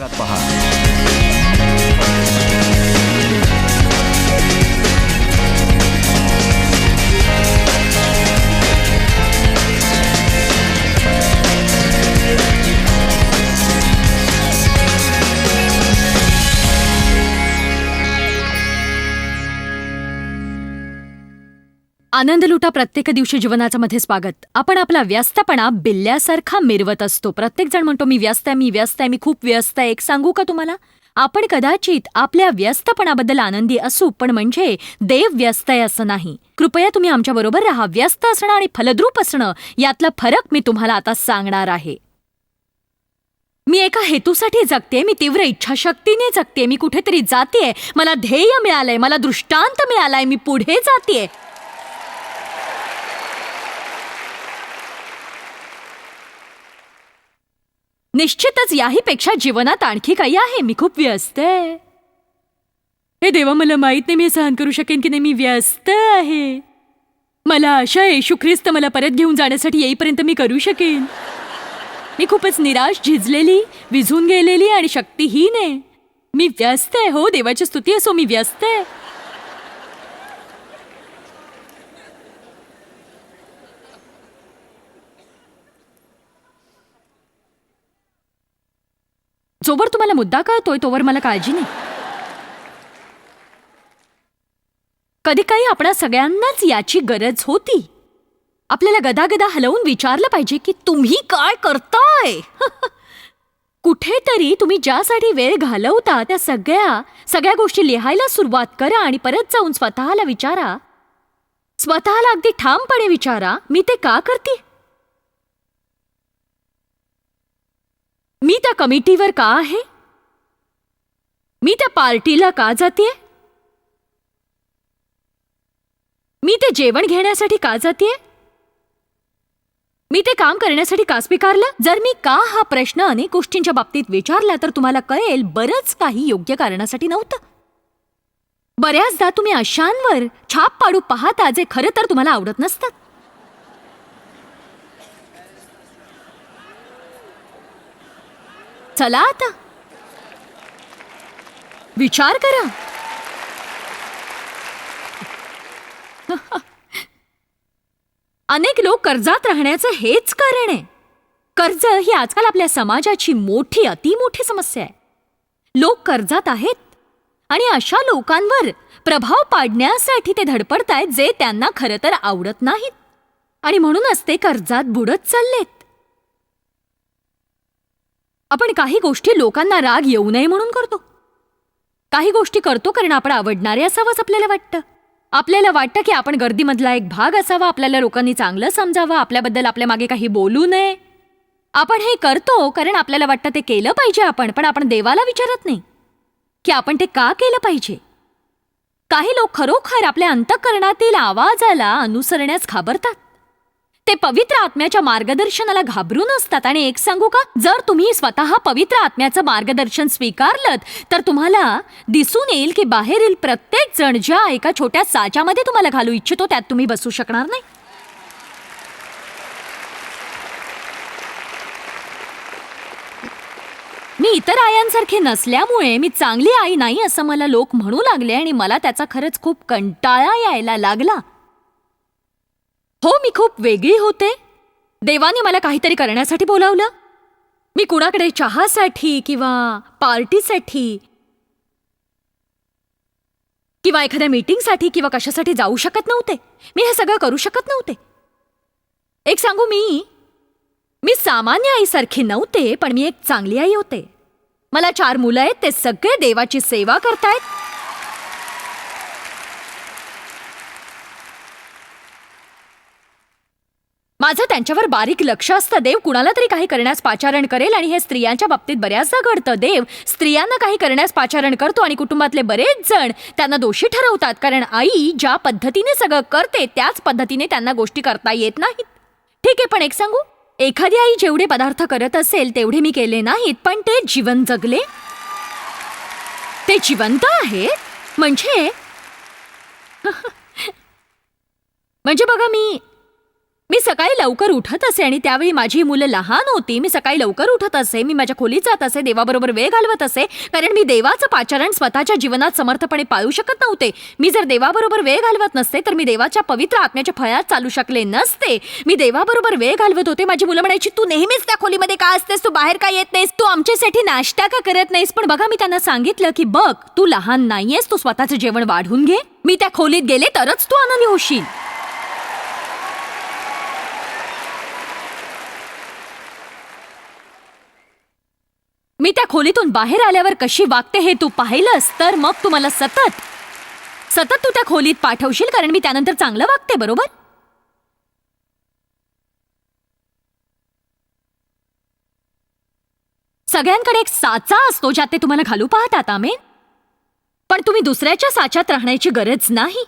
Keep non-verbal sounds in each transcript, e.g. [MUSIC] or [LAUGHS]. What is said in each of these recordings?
भागात पहा आनंद लुटा प्रत्येक दिवशी जीवनाचं मध्ये स्वागत. आपण आपला व्यस्तपणा बिल्ल्यासारखा मिरवत असतो. प्रत्येक जण म्हणतो मी व्यस्त आहे मी व्यस्त आहे मी खूप व्यस्त आहे. एक सांगू का तुम्हाला? आपण कदाचित आपल्या व्यस्तपणाबद्दल आनंदी असू पण म्हणजे देव व्यस्त आहे असं नाही. कृपया तुम्ही आमच्या बरोबर राहा. व्यस्त असणं आणि फलद्रूप असणं यातला फरक मी तुम्हाला आता सांगणार आहे. मी एका हेतूसाठी जगते मी तीव्र इच्छाशक्तीने जगते मी कुठेतरी जातेय मला ध्येय मिळालंय मला दृष्टांत मिळालाय मी पुढे जातेय. निश्चितच याहीपेक्षा जीवनात आणखी काही आहे. मी खूप व्यस्त आहे. हे देवा मला माहीत नाही मी सहन करू शकेन की नाही. मी व्यस्त आहे. मला आशा आहे येशू ख्रिस्त मला परत घेऊन जाण्यासाठी येईपर्यंत मी करू शकेन. मी खूपच निराश झिजलेली विझून गेलेली आणि शक्तीहीन आहे. मी व्यस्त आहे. हो देवाची स्तुती असो मी व्यस्त आहे. जोवर तुम्हाला मुद्दा कळतोय तोवर मला काळजी नाही. कधी काही आपणा सगळ्यांनाच याची गरज होती. आपल्याला गदागदा हलवून विचारलं पाहिजे की तुम्ही काय करताय? [LAUGHS] कुठेतरी तुम्ही ज्यासाठी वेळ घालवता त्या सगळ्या सगळ्या गोष्टी लिहायला सुरुवात करा आणि परत जाऊन स्वतःला विचारा. स्वतःला अगदी ठामपणे विचारा मी ते का करते? मी त्या कमिटीवर का आहे? मी त्या पार्टीला का जाते मी ते जेवण घेण्यासाठी का जाते मी ते काम करण्यासाठी का स्वीकारलं? जर मी का हा प्रश्न अनेक गोष्टींच्या बाबतीत विचारला तर तुम्हाला कळेल बरंच काही योग्य कारणासाठी नव्हतं. बऱ्याचदा तुम्ही अशांवर छाप पाडू पाहता जे खरं तर तुम्हाला आवडत नसतात चला आता. विचार करा. [LAUGHS] अनेक लोक कर्जात राहण्याचं हेच कारण आहे. कर्ज ही आजकाल आपल्या समाजाची मोठी अतिमोठी समस्या आहे. लोक कर्जात आहेत आणि अशा लोकांवर प्रभाव पाडण्यासाठी ते धडपडतायत जे त्यांना खरं तर आवडत नाहीत. आणि म्हणूनच ते कर्जात बुडत चाललेत. आपण काही गोष्टी लोकांना राग येऊ नये म्हणून करतो. काही गोष्टी करतो कारण आपण आवडणारे असावंच आपल्याला वाटतं. आपल्याला वाटतं की आपण गर्दीमधला एक भाग असावा आपल्याला लोकांनी चांगलं समजावं आपल्याबद्दल आपल्या मागे काही बोलू नये. आपण हे करतो कारण आपल्याला वाटतं ते केलं पाहिजे आपण पण आपण देवाला विचारत नाही. की आपण ते का केलं पाहिजे? काही लोक खरोखर आपल्या अंतःकरणातील आवाजाला अनुसरण्यास घाबरतात. ते पवित्र आत्म्याच्या मार्गदर्शनाला घाबरून असतात. आणि एक सांगू का? जर तुम्ही स्वतः पवित्र आत्म्याचं मार्गदर्शन स्वीकारलं तर तुम्हाला दिसून येईल की बाहेरील प्रत्येक जण ज्या एका छोट्या साच्यामध्ये तुम्हाला घालू इच्छितो त्यात तुम्ही बसू शकणार नाही. मी इतर आयांसारखे नसल्यामुळे मी चांगली आई नाही असं मला लोक म्हणू लागले आणि मला त्याचा खरंच खूप कंटाळा यायला लागला. हो मी खूप वेगळी होते. देवाने मला काहीतरी करण्यासाठी बोलावलं. मी कुणाकडे चहासाठी किंवा पार्टीसाठी किंवा एखाद्या मीटिंगसाठी किंवा कशासाठी जाऊ शकत नव्हते. मी हे सगळं करू शकत नव्हते. एक सांगू मी? मी सामान्य आईसारखी नव्हते पण मी एक चांगली आई होते. मला चार मुलं आहेत ते सगळे देवाची सेवा करतायत. माझं त्यांच्यावर बारीक लक्ष असतं. देव कुणाला तरी काही करण्यास पाचारण करेल आणि हे स्त्रियांच्या बाबतीत बऱ्याचदा घडतं. देव स्त्रियांना काही करण्यास पाचारण करतो आणि कुटुंबातले बरेच जण त्यांना दोषी ठरवतात. कारण आई ज्या पद्धतीने सगळं करते त्याच पद्धतीने त्यांना गोष्टी करता येत नाहीत. ठीक आहे पण एक सांगू? एखादी आई जेवढे पदार्थ करत असेल तेवढे मी केले नाहीत. पण ते जीवन जगले. ते जिवंत आहेत. म्हणजे? [LAUGHS] म्हणजे बघा मी मी सकाळी लवकर उठत असे आणि त्यावेळी माझी मुलं लहान होती. मी सकाळी लवकर उठत असे. मी माझ्या खोलीत जात असे. देवाबरोबर वेळ घालवत असे. कारण मी देवाचं पाचारण स्वतःच्या जीवनात समर्थपणे पाळू शकत नव्हते. मी जर देवाबरोबर वेळ घालवत नसते तर मी देवाच्या पवित्र आत्म्याच्या फळ्यात चालू शकले नसते. मी देवाबरोबर वेळ घालवत होते. माझी मुलं म्हणायची तू नेहमीच त्या खोलीमध्ये का असतेस? तू बाहेर का येत नाहीस? तू आमच्यासाठी नाश्ता का करत नाहीस? पण बघा मी त्यांना सांगितलं की बघ तू लहान नाहीयेस. तू स्वतःचं जेवण वाढवून घे. मी त्या खोलीत गेले तरच तू आनंदी होशील. मी त्या खोलीतून बाहेर आल्यावर कशी वागते हे तू पाहिलंस तर मग तू मला सतत सतत तू त्या खोलीत पाठवशील कारण मी त्यानंतर चांगलं वागते बरोबर? सगळ्यांकडे एक साचा असतो ज्यात ते तुम्हाला घालू पाहतात आमेन. पण तुम्ही दुसऱ्याच्या साच्यात राहण्याची गरज नाही.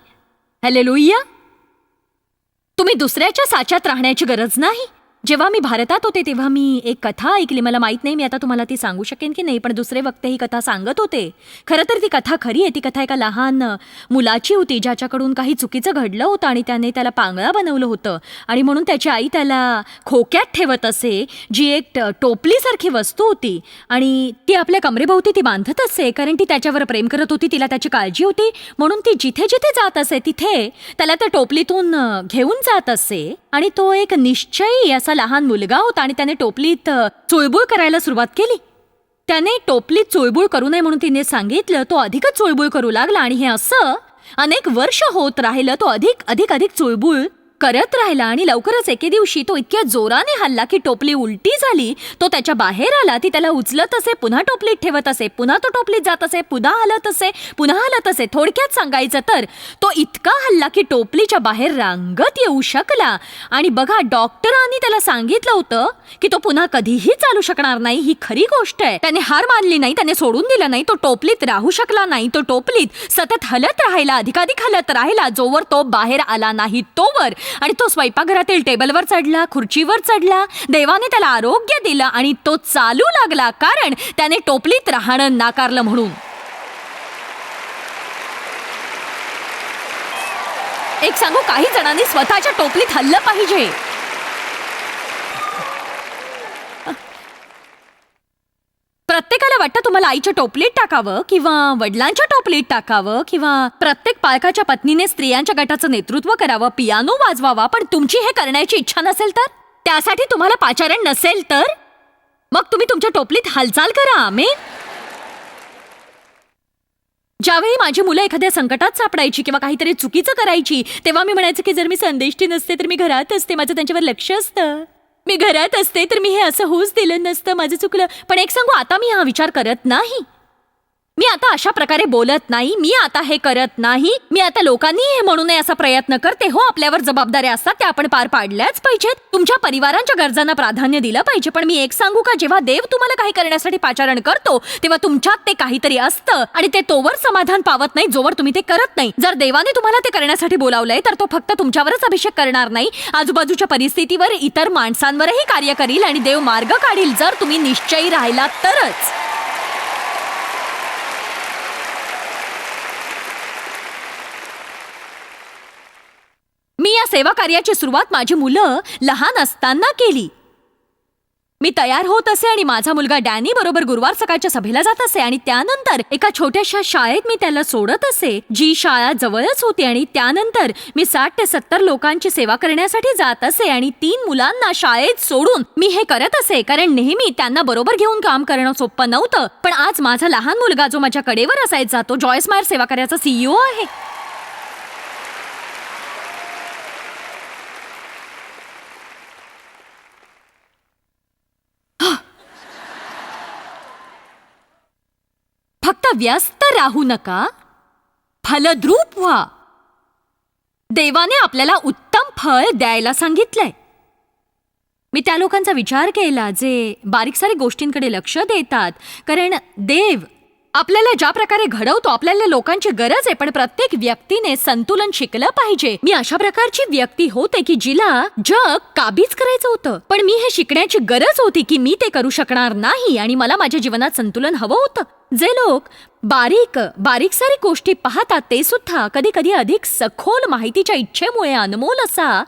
हॅले तुम्ही दुसऱ्याच्या साच्यात राहण्याची गरज नाही. जेव्हा मी भारतात होते तेव्हा मी एक कथा ऐकली. मला माहीत नाही मी आता तुम्हाला ती सांगू शकेन की नाही पण दुसरे वक्ते ही कथा सांगत होते. खरं तर ती कथा खरी आहे. ती कथा एका लहान मुलाची होती ज्याच्याकडून काही चुकीचं घडलं होतं आणि त्याने त्याला पांगळा बनवलं होतं. आणि म्हणून त्याची आई त्याला खोक्यात ठेवत असे जी एक टोपलीसारखी वस्तू होती. आणि ती आपल्या कमरेभोवती ती बांधत असे कारण ती त्याच्यावर प्रेम करत होती तिला त्याची काळजी होती. म्हणून ती जिथे जिथे जात असे तिथे त्याला त्या टोपलीतून घेऊन जात असे. आणि तो एक निश्चयी असा लहान मुलगा होता आणि त्याने टोपलीत अ, चुळबुळ करायला सुरुवात केली. त्याने टोपलीत चुळबुळ करू नये म्हणून तिने सांगितलं तो अधिकच चुळबुळ करू लागला आणि हे असं अनेक वर्ष होत राहिलं तो अधिक अधिक अधिक चुळबुळ करत राहिला आणि लवकरच एके दिवशी तो इतक्या जोराने हल्ला की टोपली उलटी झाली. तो त्याच्या बाहेर आला. ती त्याला उचलत असे पुन्हा टोपलीत ठेवत असे पुन्हा तो टोपलीत जात असे पुन्हा हलत असे पुन्हा हलत असे. थोडक्यात सांगायचं तर तो इतका हल्ला की टोपलीच्या बाहेर रांगत येऊ शकला. आणि बघा डॉक्टरांनी त्याला सांगितलं होतं की तो पुन्हा कधीही चालू शकणार नाही. ही खरी गोष्ट आहे. त्याने हार मानली नाही त्याने सोडून दिलं नाही तो टोपलीत राहू शकला नाही. तो टोपलीत सतत हलत राहिला अधिकाधिक हलत राहिला. जोवर तो बाहेर आला नाही तोवर आणि तो स्वयंपाकघरातील टेबलवर चढला खुर्चीवर चढला. देवाने त्याला आरोग्य दिलं आणि तो चालू लागला कारण त्याने टोपलीत राहणं नाकारलं म्हणून. एक सांगू काही जणांनी स्वतःच्या टोपलीत हल्लं पाहिजे प्रत्येकाला वाटतं तुम्हाला आईच्या टोपलीत टाकावं किंवा वडिलांच्या टोपलीत टाकावं किंवा प्रत्येक पालकाच्या पत्नीने स्त्रियांच्या गटाचं नेतृत्व करावं पियानो वाजवावा पण तुमची हे करण्याची इच्छा नसेल तर? त्यासाठी तुम्हाला पाचारण नसेल तर? मग तुम्ही तुमच्या टोपलीत हालचाल करा आमेन. ज्यावेळी माझी मुलं एखाद्या संकटात सापडायची किंवा काहीतरी चुकीचं करायची तेव्हा मी म्हणायचं की जर मी संदेष्टी नसते तर मी घरात असते माझं त्यांच्यावर लक्ष असतं. मी घरात असते तर मी हे असं होऊच दिलं नसतं माझं चुकलं. पण एक सांगू आता मी हा विचार करत नाही. मी आता अशा प्रकारे बोलत नाही मी आता हे करत नाही मी आता लोकांनी हे म्हणू नये असा प्रयत्न करते. हो आपल्यावर जबाबदाऱ्या असतात त्या आपण पार पाडल्याच पाहिजेत. तुमच्या परिवारांच्या गरजांना प्राधान्य दिलं पाहिजे. पण मी एक सांगू का जेव्हा देव तुम्हाला काही करण्यासाठी पाचारण करतो तेव्हा तुमच्यात ते काहीतरी असतं आणि ते तोवर समाधान पावत नाही जोवर तुम्ही ते करत नाही. जर देवाने तुम्हाला ते करण्यासाठी बोलावलंय तर तो फक्त तुमच्यावरच अभिषेक करणार नाही. आजूबाजूच्या परिस्थितीवर इतर माणसांवरही कार्य करील आणि देव मार्ग काढील जर तुम्ही निश्चयी राहिलात तरच. मी या सेवा कार्याची सुरुवात माझी मुलं लहान असताना केली. मी तयार होत असे आणि माझा मुलगा डॅनी बरोबर गुरुवार सकाळच्या सभेला जात असे आणि त्यानंतर एका छोट्याशा शाळेत मी त्याला सोडत असे जी शाळा जवळच होती आणि त्यानंतर मी साठ ते सत्तर लोकांची सेवा करण्यासाठी जात असे आणि तीन मुलांना शाळेत सोडून मी हे करत असे कारण नेहमी त्यांना बरोबर घेऊन काम करणं सोपं नव्हतं. पण आज माझा लहान मुलगा जो माझ्या कडेवर असायचा तो जॉयस मायर सेवा कार्याचा सीईओ आहे फक्त व्यस्त राहू नका. फलद्रूप व्हा. देवाने आपल्याला उत्तम फळ द्यायला सांगितलंय. मी त्या लोकांचा विचार केला जे बारीक सारी गोष्टींकडे लक्ष देतात. कारण देव आपल्याला ज्या प्रकारे घडवतो आपल्याला लोकांची गरज आहे पण प्रत्येक व्यक्तीने संतुलन शिकलं पाहिजे. मी अशा प्रकारची व्यक्ती होते की जिला जग काबीज करायचं होतं. पण मी हे शिकण्याची गरज होती की मी ते करू शकणार नाही आणि मला माझ्या जीवनात संतुलन हवं होतं. जे लोक बारीक बारीक सारीक गोष्टी पाहतात ते सुद्धा कधी कधी अधिक सखोल माहितीच्या इच्छेमुळे अनमोल असा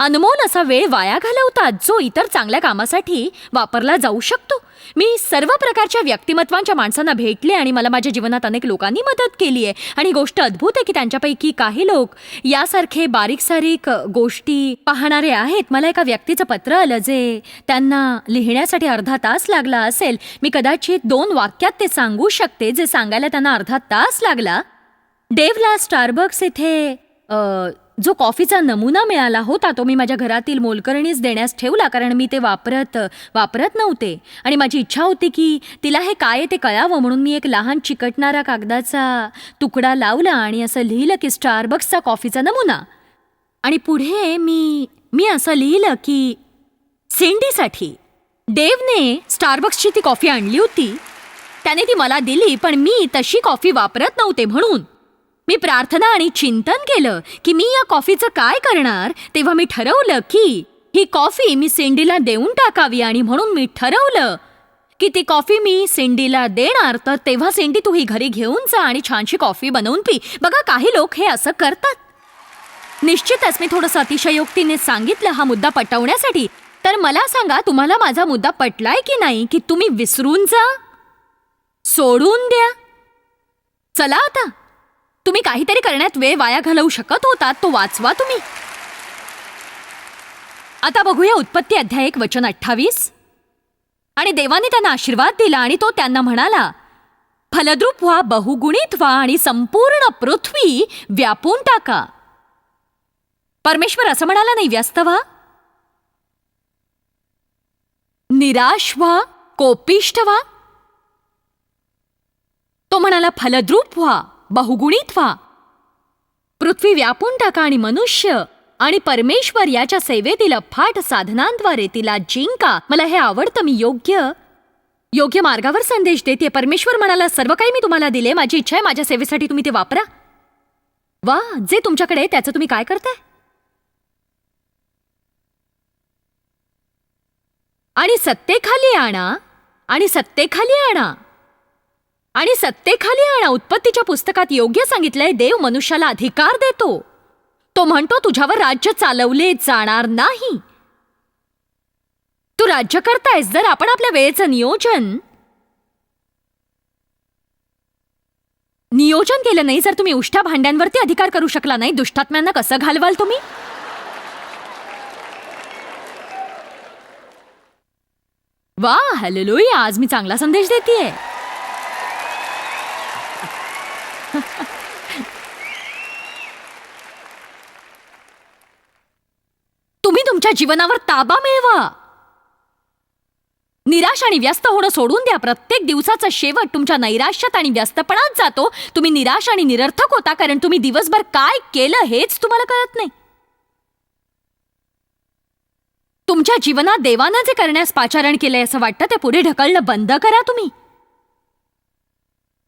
अनमोल असा वेळ वाया घालवतात जो इतर चांगल्या कामासाठी वापरला जाऊ शकतो. मी सर्व प्रकारच्या व्यक्तिमत्वांच्या माणसांना भेटले आणि मला माझ्या जीवनात अनेक लोकांनी मदत केली आहे. आणि गोष्ट अद्भुत आहे की त्यांच्यापैकी काही लोक यासारखे बारीक सारीक गोष्टी पाहणारे आहेत. मला एका व्यक्तीचं पत्र आलं जे त्यांना लिहिण्यासाठी अर्धा तास लागला असेल. मी कदाचित दोन वाक्यात ते सांगू शकते जे सांगायला त्यांना अर्धा तास लागला. डेवला स्टारबक्स इथे जो कॉफीचा नमुना मिळाला होता तो मी माझ्या घरातील मोलकरणीच देण्यास ठेवला कारण मी ते वापरत वापरत नव्हते. आणि माझी इच्छा होती की तिला हे काय आहे ते कळावं म्हणून मी एक लहान चिकटणारा कागदाचा तुकडा लावला आणि असं लिहिलं की स्टारबक्सचा कॉफीचा नमुना. आणि पुढे मी मी असं लिहिलं की सेंडीसाठी देवने स्टारबक्सची ती कॉफी आणली होती. त्याने ती मला दिली पण मी तशी कॉफी वापरत नव्हते म्हणून. मी प्रार्थना आणि चिंतन केलं की मी या कॉफीचं काय करणार तेव्हा मी ठरवलं की ही कॉफी मी सेंडीला देऊन टाकावी आणि म्हणून मी ठरवलं की ती कॉफी मी सेंडीला देणार तर तेव्हा सेंडी तू ही घरी घेऊन जा आणि छानशी कॉफी बनवून पी. बघा काही लोक हे असं करतात. निश्चितच मी थोडंसं अतिशयोक्तीने सांगितलं हा मुद्दा पटवण्यासाठी. तर मला सांगा तुम्हाला माझा मुद्दा पटलाय की नाही की तुम्ही विसरून जा? सोडून द्या? चला आता. तुम्ही काहीतरी करण्यात वेळ वाया घालवू शकत होता तो वाचवा तुम्ही. आता बघूया उत्पत्ती अध्याय एक वचन अठ्ठावीस. आणि देवाने त्यांना आशीर्वाद दिला आणि तो त्यांना म्हणाला फलद्रूप व्हा बहुगुणित व्हा आणि संपूर्ण पृथ्वी व्यापून टाका. परमेश्वर असं म्हणाला नाही व्यस्त व्हा. निराश व्हा कोपिष्ट व्हा. तो म्हणाला फलद्रूप व्हा बहुगुणित व्हा. पृथ्वी व्यापून टाका आणि मनुष्य आणि परमेश्वर याच्या सेवेतील अफाट साधनांद्वारे तिला जिंका. मला हे आवडतं मी योग्य योग्य मार्गावर संदेश देते परमेश्वर म्हणाला सर्व काही मी तुम्हाला दिले माझी इच्छा आहे माझ्या सेवेसाठी तुम्ही ते वापरा. वा जे तुमच्याकडे आहे त्याचं तुम्ही काय करताय? आणि सत्तेखाली आणा आणि सत्तेखाली आणा. आणि सत्तेखाली आणा उत्पत्तीच्या पुस्तकात योग्य सांगितलंय देव मनुष्याला अधिकार देतो. तो म्हणतो तुझ्यावर राज्य चालवले जाणार नाही. तू राज्य करतायस जर आपण आपल्या वेळेचं नियोजन नियोजन केलं नाही जर तुम्ही उष्ट्या भांड्यांवरती अधिकार करू शकला नाही दुष्टात्म्यांना कसं घालवाल तुम्ही? वा हॅलो आज मी चांगला संदेश देतेय. [LAUGHS] तुम्ही तुमच्या जीवनावर ताबा मिळवा. निराश आणि व्यस्त होणं सोडून द्या. प्रत्येक दिवसाचा शेवट तुमच्या नैराश्यात आणि व्यस्तपणात जातो. तुम्ही निराश आणि निरर्थक होता कारण तुम्ही दिवसभर काय केलं हेच तुम्हाला कळत नाही. तुमच्या जीवनात देवानं जे करण्यास पाचारण केलंय असं वाटतं. ते पुढे ढकलणं बंद करा तुम्ही.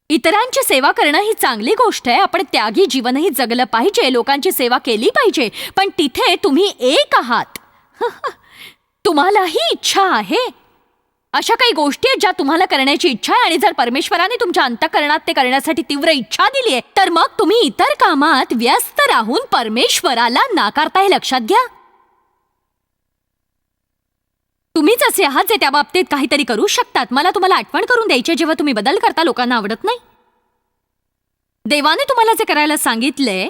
इतरांची सेवा करणं ही चांगली गोष्ट आहे. आपण त्यागी जीवनही जगलं पाहिजे. लोकांची सेवा केली पाहिजे. पण तिथे तुम्ही एक आहात. [LAUGHS] तुम्हालाही इच्छा आहे. अशा काही गोष्टी आहेत ज्या तुम्हाला करण्याची इच्छा आहे आणि जर परमेश्वराने तुमच्या अंतकरणात ते करण्यासाठी तीव्र इच्छा दिली आहे तर मग तुम्ही इतर कामात व्यस्त राहून परमेश्वराला नाकारता हे लक्षात घ्या. तुम्हीच असे आहात जे त्या बाबतीत काहीतरी करू शकतात. मला तुम्हाला आठवण करून द्यायची जेव्हा तुम्ही बदल करता लोकांना आवडत नाही. देवाने तुम्हाला जे करायला सांगितले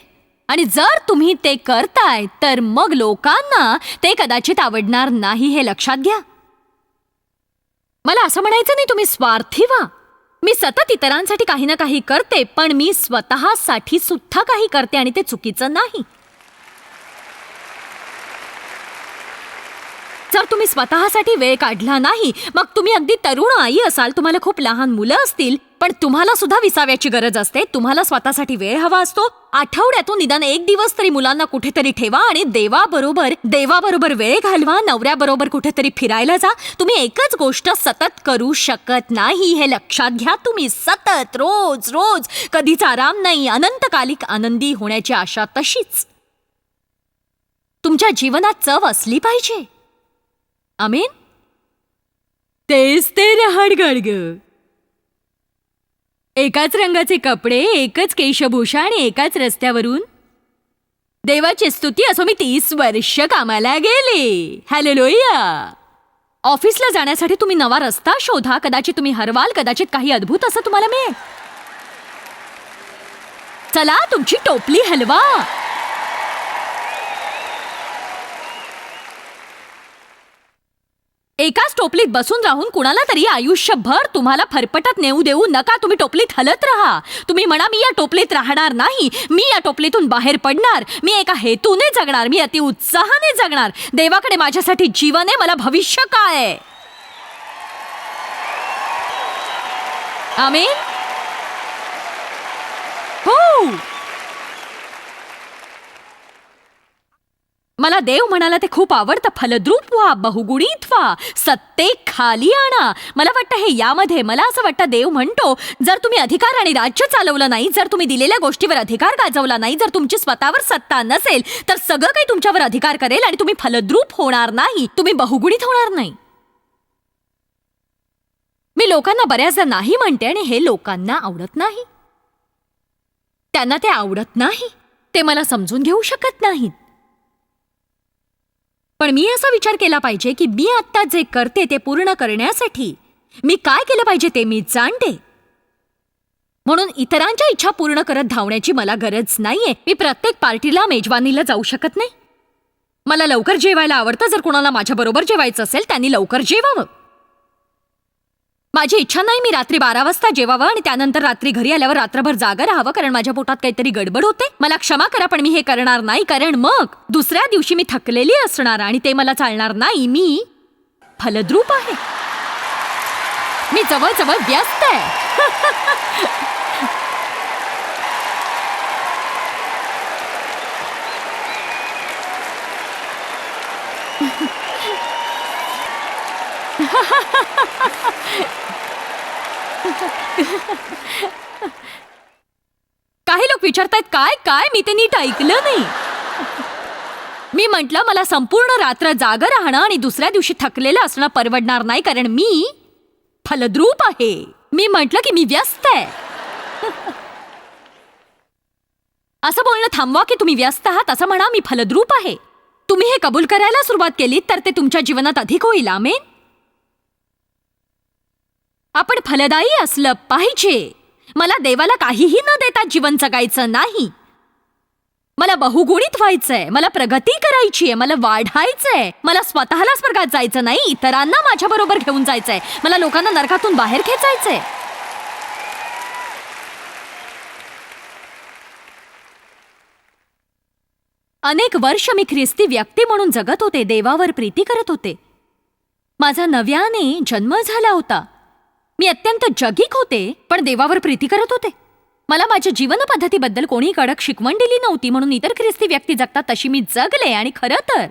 आणि जर तुम्ही ते करताय तर मग लोकांना ते कदाचित आवडणार नाही हे लक्षात घ्या. मला असं म्हणायचं नाही तुम्ही स्वार्थी व्हा. मी सतत इतरांसाठी काही ना काही करते पण मी स्वतःसाठी सुद्धा काही करते आणि ते चुकीचं नाही. जर तुम्ही स्वतःसाठी वेळ काढला नाही मग तुम्ही अगदी तरुण आई असाल. तुम्हाला खूप लहान मुलं असतील पण तुम्हाला सुद्धा विसाव्याची गरज असते. तुम्हाला स्वतःसाठी वेळ हवा असतो. आठवड्यातून निदान एक दिवस तरी मुलांना कुठेतरी ठेवा आणि देवाबरोबर देवाबरोबर वेळ घालवा नवऱ्याबरोबर कुठेतरी फिरायला जा. तुम्ही एकच गोष्ट सतत करू शकत नाही हे लक्षात घ्या तुम्ही. सतत रोज रोज. कधीच आराम नाही. अनंतकालिक आनंदी होण्याची आशा तशीच. तुमच्या जीवनात चव असली पाहिजे. आमीन तेच ते रहाडगड ग एकाच रंगाचे कपडे एकच केशभूषा आणि एकाच रस्त्यावरून. देवाची स्तुती असो मी तीस वर्ष कामाला गेले. हॅलो लोया ऑफिसला जाण्यासाठी तुम्ही नवा रस्ता शोधा कदाचित तुम्ही हरवाल कदाचित काही अद्भुत असं तुम्हाला मिळेल. चला तुमची टोपली हलवा. एकाच टोपलीत बसून राहून कुणाला तरी आयुष्यभर तुम्हाला फरफटत नेऊ देऊ नका. तुम्ही टोपलीत हलत राहा. तुम्ही म्हणा मी या टोपलीत राहणार नाही. मी या टोपलीतून बाहेर पडणार. मी एका हेतूने जगणार. मी अति उत्साहाने जगणार. देवाकडे माझ्यासाठी जीवन आहे मला भविष्य काय आहे? हो. मला देव म्हणाला ते खूप आवडतं. फलद्रूप व्हा बहुगुणित व्हा. सत्ते खाली आणा. मला वाटतं हे यामध्ये मला असं वाटतं देव म्हणतो जर तुम्ही अधिकार आणि राज्य चालवलं नाही जर तुम्ही दिलेल्या गोष्टीवर अधिकार गाजवला नाही जर तुमची स्वतःवर सत्ता नसेल तर सगळं काही तुमच्यावर अधिकार करेल आणि तुम्ही फलद्रूप होणार नाही. तुम्ही बहुगुणित होणार नाही. मी लोकांना बऱ्याचदा नाही म्हणते आणि हे लोकांना आवडत नाही. त्यांना ते आवडत नाही. ते मला समजून घेऊ शकत नाहीत. पण मी असा विचार केला पाहिजे की मी आत्ता जे करते ते पूर्ण करण्यासाठी मी काय केलं पाहिजे ते मी जाणते. म्हणून इतरांच्या इच्छा पूर्ण करत धावण्याची मला गरज नाहीये. मी प्रत्येक पार्टीला मेजवानीला जाऊ शकत नाही. मला लवकर जेवायला आवडतं. जर कोणाला माझ्याबरोबर जेवायचं असेल त्यांनी लवकर जेवावं. माझी इच्छा नाही मी रात्री बारा वाजता जेवावं आणि त्यानंतर रात्री घरी आल्यावर रात्रभर जागा राहावं कारण माझ्या पोटात काहीतरी गडबड होते. मला क्षमा करा पण मी हे करणार नाही कारण मग दुसऱ्या दिवशी मी थकलेली असणार आणि ते मला चालणार नाही. मी फलद्रूप आहे. मी जवळजवळ व्यस्त आहे. [LAUGHS] काही लोक विचारतायत काय काय? मी ते नीट ऐकलं नाही. मी म्हटलं मला संपूर्ण रात्र जाग राहणं आणि दुसऱ्या दिवशी थकलेलं असणं परवडणार नाही कारण मी फलद्रूप आहे. मी म्हटलं की मी व्यस्त आहे. असं बोलणं थांबवा की तुम्ही व्यस्त आहात असं म्हणा मी फलद्रूप आहे. तुम्ही हे कबूल करायला सुरुवात केली तर ते तुमच्या जीवनात अधिक होईल. आमेन. आपण फलदायी असलं पाहिजे. मला देवाला काहीही न देता जीवन जगायचं नाही. मला बहुगुणित व्हायचंय मला प्रगती करायची आहे मला वाढायचंय मला स्वतःला स्वर्गात जायचं नाही इतरांना माझ्या बरोबर घेऊन जायचंय मला लोकांना नरकातून बाहेर खेचायचंय. अनेक वर्ष मी ख्रिस्ती व्यक्ती म्हणून जगत होते देवावर प्रीती करत होते. माझा नव्याने जन्म झाला होता. मी अत्यंत जगिक होते पण देवावर प्रीती करत होते. मला माझ्या जीवनपद्धतीबद्दल कोणी कडक शिकवण दिली नव्हती म्हणून इतर ख्रिस्ती व्यक्ती जगतात तशी मी जगले आणि खरं तर.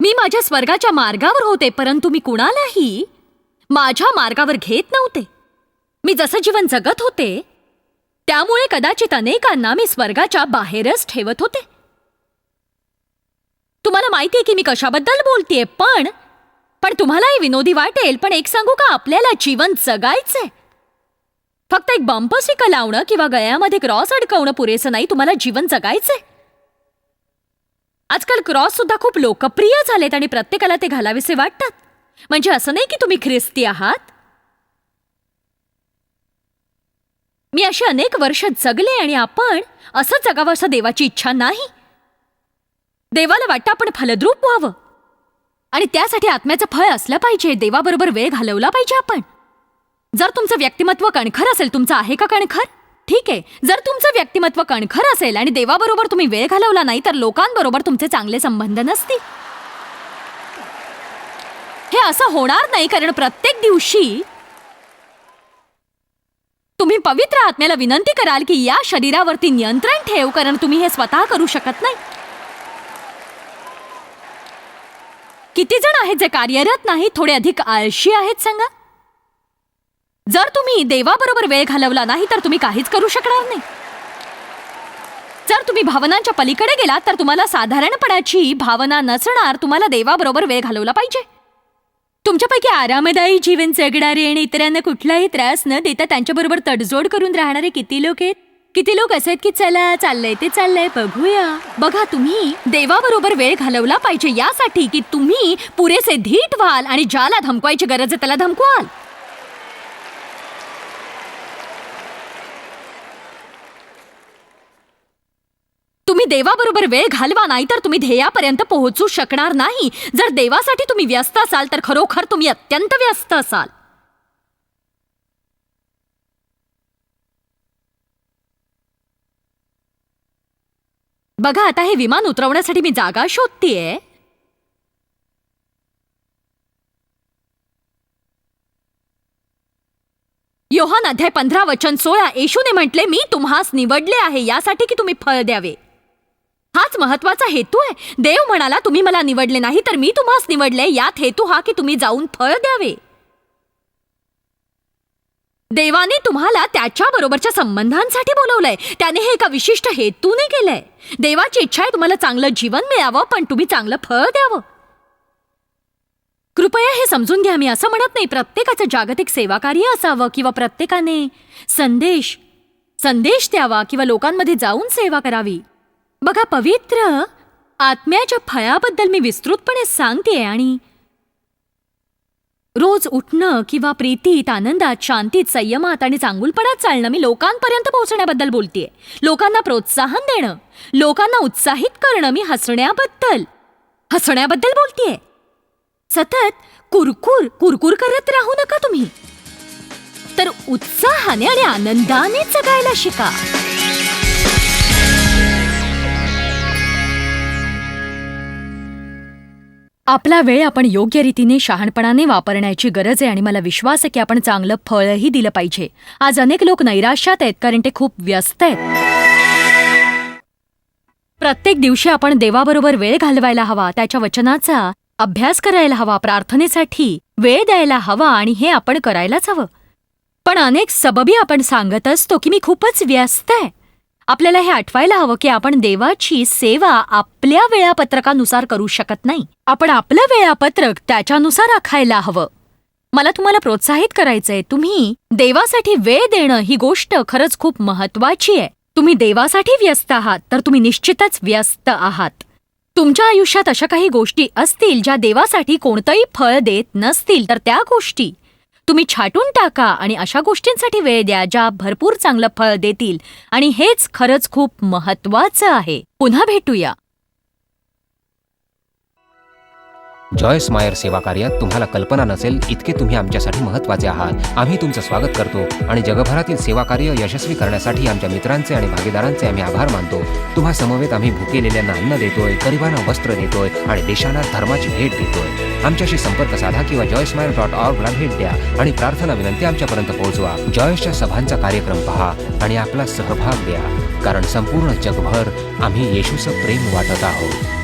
मी माझ्या स्वर्गाच्या मार्गावर होते परंतु मी कुणालाही माझ्या मार्गावर घेत नव्हते. मी जसं जीवन जगत होते त्यामुळे कदाचित अनेकांना मी स्वर्गाच्या बाहेरच ठेवत होते. तुम्हाला माहितीये की मी कशाबद्दल बोलतेय पण पण तुम्हालाही विनोदी वाटेल पण एक सांगू का आपल्याला जीवन जगायचंय. फक्त एक बंपसिका लावणं किंवा गळ्यामध्ये क्रॉस अडकवणं पुरेसं नाही तुम्हाला जीवन जगायचंय. आजकाल क्रॉस सुद्धा खूप लोकप्रिय झालेत आणि प्रत्येकाला ते घालावेसे वाटतात. म्हणजे असं नाही की तुम्ही ख्रिस्ती आहात. मी अशी अनेक वर्ष जगले आणि आपण असं जगावं असं देवाची इच्छा नाही. देवाला वाटतं आपण फलद्रूप व्हावं. आणि त्यासाठी आत्म्याचं फळ असलं पाहिजे. देवाबरोबर वेळ घालवला पाहिजे आपण. जर तुमचं व्यक्तिमत्व कणखर असेल तुमचं आहे का कणखर? ठीक आहे. जर तुमचं व्यक्तिमत्व कणखर असेल आणि देवाबरोबर तुम्ही वेळ घालवला नाही तर लोकांबरोबर तुमचे चांगले संबंध नसतील. हे असं होणार नाही कारण प्रत्येक दिवशी तुम्ही पवित्र आत्म्याला विनंती कराल की या शरीरावरती नियंत्रण ठेव कारण तुम्ही हे स्वतः करू शकत नाही. किती जण आहेत जे कार्यरत नाही थोडे अधिक आळशी आहेत सांगा? जर तुम्ही देवाबरोबर वेळ घालवला नाही तर तुम्ही काहीच करू शकणार नाही. जर तुम्ही भावनांच्या पलीकडे गेलात तर तुम्हाला साधारणपणाची भावना नसणार तुम्हाला देवाबरोबर वेळ घालवला पाहिजे. तुमच्यापैकी आरामदायी जीवन जगणारे आणि इतरांना कुठलाही त्रास न देता त्यांच्याबरोबर तडजोड करून राहणारे किती लोक आहेत? किती लोक असे आहेत की चला चाललंय ते चाललंय बघूया. बघा तुम्ही देवाबरोबर वेळ घालवला पाहिजे यासाठी की तुम्ही पुरेसे धीट व्हाल आणि ज्याला धमकवायची गरज आहे त्याला धमकवाल. तुम्ही देवाबरोबर वेळ घालवा नाही तर तुम्ही ध्येयापर्यंत पोहोचू शकणार नाही. जर देवासाठी तुम्ही व्यस्त असाल तर खरोखर तुम्ही अत्यंत व्यस्त असाल. बघा आता हे विमान उतरवण्यासाठी मी जागा शोधतीये. योहान अध्याय पंधरा वचन सोळा येशूने म्हटले मी तुम्हास निवडले आहे यासाठी की तुम्ही फळ द्यावे? हाच महत्त्वाचा हेतू आहे. देव म्हणाला तुम्ही मला निवडले नाही तर मी तुम्हास निवडले. यात हेतू हा की तुम्ही जाऊन फळ द्यावे. देवाने तुम्हाला त्याच्या बरोबरच्या संबंधांसाठी बोलवलंय. त्याने हे एका विशिष्ट हेतूने केलंय. देवाची इच्छा आहे तुम्हाला चांगलं जीवन मिळावं पण तुम्ही चांगलं फळ द्यावं. कृपया हे समजून घ्या. मी असं म्हणत नाही प्रत्येकाचं जागतिक सेवाकार्य असावं किंवा प्रत्येकाने संदेश संदेश द्यावा किंवा लोकांमध्ये जाऊन सेवा करावी. बघा पवित्र आत्म्याच्या फळाबद्दल मी विस्तृतपणे सांगते आणि रोज उठणं किंवा प्रीतीत आनंदात शांतीत संयमात आणि चांगुलपणात चालणं मी लोकांपर्यंत पोहोचण्याबद्दल बोलतेय. लोकांना प्रोत्साहन देणं लोकांना उत्साहित करणं मी हसण्याबद्दल हसण्याबद्दल बोलतेय. सतत कुरकुर कुरकुर करत राहू नका तुम्ही. तर उत्साहाने आणि आनंदाने जगायला शिका. आपला वेळ आपण योग्य रीतीने शहाणपणाने वापरण्याची गरज आहे आणि मला विश्वास आहे की आपण चांगलं फळही दिलं पाहिजे. आज अनेक लोक नैराश्यात आहेत कारण ते खूप व्यस्त आहेत. प्रत्येक दिवशी आपण देवाबरोबर वेळ घालवायला हवा त्याच्या वचनाचा अभ्यास करायला हवा प्रार्थनेसाठी वेळ द्यायला हवा आणि हे आपण करायलाच हवं. पण अनेक सबबी आपण सांगत असतो की मी खूपच व्यस्त आहे. आपल्याला हे आठवायला हवं की आपण देवाची सेवा आपल्या वेळापत्रकानुसार करू शकत नाही. आपण आपलं वेळापत्रक त्याच्यानुसार आखायला हवं. मला तुम्हाला प्रोत्साहित करायचंय तुम्ही देवासाठी वेळ देणं ही गोष्ट खरंच खूप महत्वाची आहे. तुम्ही देवासाठी व्यस्त आहात तर तुम्ही निश्चितच व्यस्त आहात. तुमच्या आयुष्यात अशा काही गोष्टी असतील ज्या देवासाठी कोणतंही फळ देत नसतील तर त्या गोष्टी तुम्ही छाटून टाका आणि अशा गोष्टींसाठी वेळ द्या ज्या भरपूर चांगलं फळ देतील. आणि हेच खरंच खूप महत्वाचं आहे. पुन्हा भेटूया. जॉयस मायर सेवा कार्यात तुम्हाला कल्पना नसेल इतके तुम्ही आमच्यासाठी महत्त्वाचे आहात. आम्ही तुमचं स्वागत करतो आणि जगभरातील सेवा कार्य यशस्वी करण्यासाठी आमच्या मित्रांचे आणि भागीदारांचे आम्ही आभार मानतो. तुम्हा समवेत आम्ही भुकेलेल्यांना अन्न देतोय गरिबांना वस्त्र देतोय आणि देशांना धर्माची भेट देतोय. आमच्याशी संपर्क साधा किंवा जॉयस मायर डॉट ऑर्गला भेट द्या आणि प्रार्थना विनंती आमच्यापर्यंत पोहोचवा. जॉयसच्या सभांचा कार्यक्रम पहा आणि आपला सहभाग द्या. कारण संपूर्ण जगभर आम्ही येशूचं प्रेम वाटत आहोत.